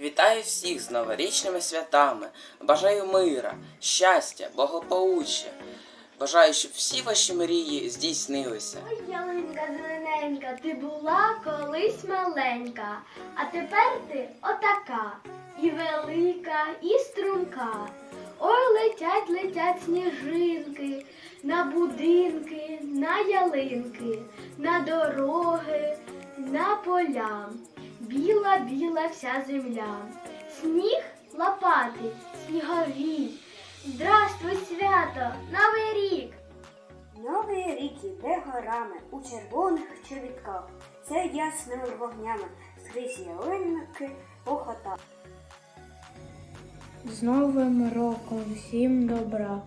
Вітаю всіх з новорічними святами. Бажаю мира, щастя, благополуччя. Бажаю, щоб всі ваші мрії здійснилися. Ой, ялинка зелененька, ти була колись маленька, а тепер ти отака, і велика, і струнка. Ой, летять, летять сніжинки, на будинки, на ялинки, на дороги, на поля. Біла, біла вся земля. Сніг лопати, снігові. Здравствуй, свято, Новий рік! Новий рік іде горами у червоних чобітках, це ясними вогнями, скрізь ялинки похота. З Новим роком всім добра,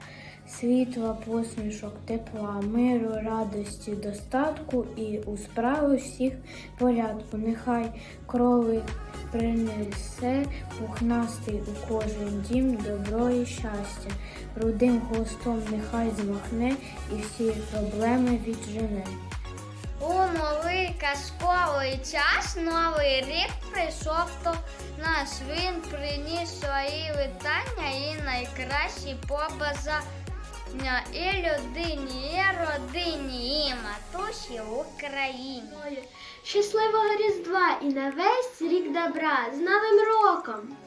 світла, посмішок, тепла, миру, радості, достатку і у справи всіх порядку. Нехай кролик принесе пухнастий у кожен дім добро і щастя. Рудим хвостом нехай змахне і всі проблеми віджене. У новий казковий час новий рік прийшов до нас. Він приніс свої вітання і найкращі побажання і людині, і родині, і матусі Україні. Щасливого Різдва і на весь рік добра з Новим роком!